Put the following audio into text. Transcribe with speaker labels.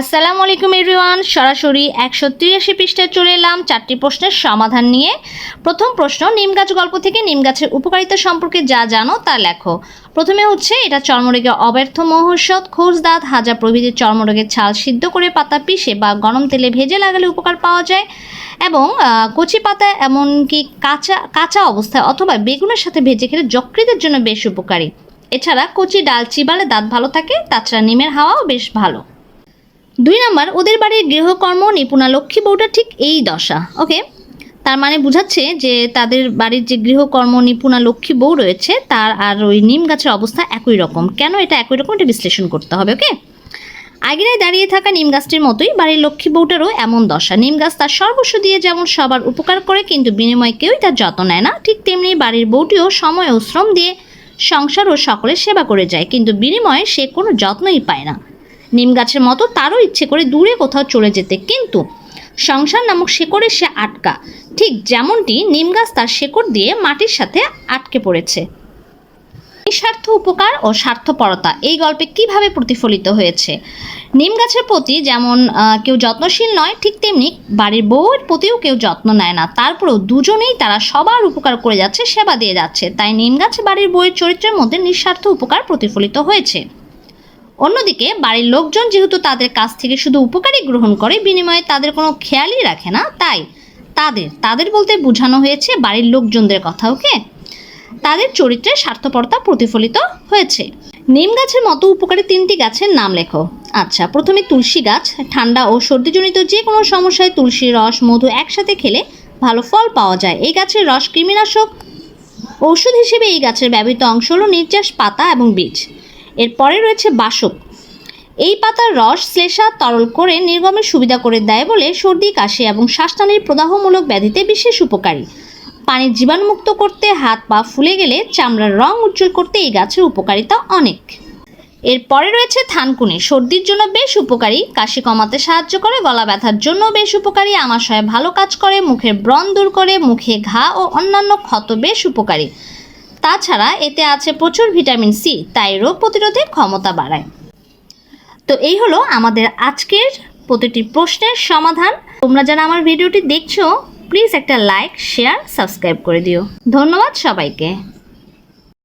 Speaker 1: আসসালামু আলাইকুম এভরিওয়ান সরাসরি একশো তিরাশি পৃষ্ঠায় চলে এলাম চারটি প্রশ্নের সমাধান নিয়ে প্রথম প্রশ্ন নিম গাছ গল্প থেকে নিম গাছের উপকারিতা সম্পর্কে যা জানো তা লেখো প্রথমে হচ্ছে এটা চর্মরোগে অব্যর্থ মহৌষধ দাঁত হাজা প্রভৃতি চর্মরোগের ছাল সিদ্ধ করে পাতা পিষে বা গরম তেলে ভেজে লাগালে উপকার পাওয়া যায় এবং কচি পাতা এমনকি কাঁচা কাঁচা অবস্থায় অথবা বেগুনের সাথে ভেজে খেলে যকৃতের জন্য বেশ উপকারী এছাড়া কচি ডাল চিবালে দাঁত ভালো থাকে তাছাড়া নিমের হাওয়াও বেশ ভালো দুই নাম্বার ওদের বাড়ির গৃহকর্ম নিপুণা লক্ষ্মী বউটা ঠিক এই দশা ওকে তার মানে বুঝাচ্ছে যে তাদের বাড়ির যে গৃহকর্ম নিপুণা লক্ষ্মী বউ রয়েছে তার আর ওই নিম গাছের অবস্থা একই রকম কেন এটা একই রকম এটা বিশ্লেষণ করতে হবে ওকে আগেরাই দাঁড়িয়ে থাকা নিম গাছটির মতোই বাড়ির লক্ষ্মী বউটারও এমন দশা নিম গাছ তার সর্বস্ব দিয়ে যেমন সবার উপকার করে কিন্তু বিনিময়ে কেউই তার যত্ন নেয় না ঠিক তেমনি বাড়ির বউটিও সময় ও শ্রম দিয়ে সংসার ও সকলের সেবা করে যায় কিন্তু বিনিময়ে সে কোনো যত্নই পায় না নিম গাছের মতো তারও ইচ্ছে করে দূরে কোথাও চলে যেতে কিন্তু সংসার নামক শেকড়ে সে আটকা ঠিক যেমনটি নিম গাছ তার শেকড় দিয়ে মাটির সাথে আটকে পড়েছে নিঃস্বার্থ উপকার ও স্বার্থপরতা এই গল্পে কিভাবে প্রতিফলিত হয়েছে নিম গাছের প্রতি যেমন কেউ যত্নশীল নয় ঠিক তেমনি বাড়ির বউয়ের প্রতিও কেউ যত্ন নেয় না তারপরেও দুজনেই তারা সবার উপকার করে যাচ্ছে সেবা দিয়ে যাচ্ছে তাই নিম গাছে বাড়ির বউয়ের চরিত্রের মধ্যে নিঃস্বার্থ উপকার প্রতিফলিত হয়েছে অন্যদিকে বাড়ির লোকজন যেহেতু তাদের কাছ থেকে শুধু উপকারই গ্রহণ করে বিনিময়ে তাদের কোনো খেয়ালই রাখে না তাই তাদের তাদের বলতে বোঝানো হয়েছে বাড়ির লোকজনদের কথা ওকে তাদের চরিত্রে স্বার্থপরতা প্রতিফলিত হয়েছে নিম গাছের মতো উপকারী তিনটি গাছের নাম লেখো আচ্ছা প্রথমে তুলসী গাছ ঠান্ডা ও সর্দিজনিত যে কোনো সমস্যায় তুলসী রস মধু একসাথে খেলে ভালো ফল পাওয়া যায় এই গাছের রস কৃমিনাশক ঔষধ হিসেবে এই গাছের ব্যবহৃত অংশ হল নির্যাস পাতা এবং বীজ এরপরে রয়েছে বাসক এই পাতার রস শ্লেষা তরল করে নির্গমের সুবিধা করে দেয় বলে সর্দি কাশি এবং শ্বাসনালীর প্রদাহমূলক ব্যাধিতে বিশেষ উপকারী পানি জীবাণুমুক্ত করতে হাত পা ফুলে গেলে চামড়ার রং উজ্জ্বল করতে এই গাছের উপকারিতা অনেক এরপরে রয়েছে থানকুনি সর্দির জন্য বেশ উপকারী কাশি কমাতে সাহায্য করে গলা ব্যথার জন্য বেশ উপকারী আমাশয়ে ভালো কাজ করে মুখের ব্রণ দূর করে মুখে ঘা ও অন্যান্য ক্ষত বেশ উপকারী তাছাড়া এতে আছে প্রচুর ভিটামিন সি তাই রোগ প্রতিরোধের ক্ষমতা বাড়ায় তো এই হলো আমাদের আজকের প্রতিটি প্রশ্নের সমাধান তোমরা যারা আমার ভিডিওটি দেখছো প্লিজ একটা লাইক শেয়ার সাবস্ক্রাইব করে দিও ধন্যবাদ সবাইকে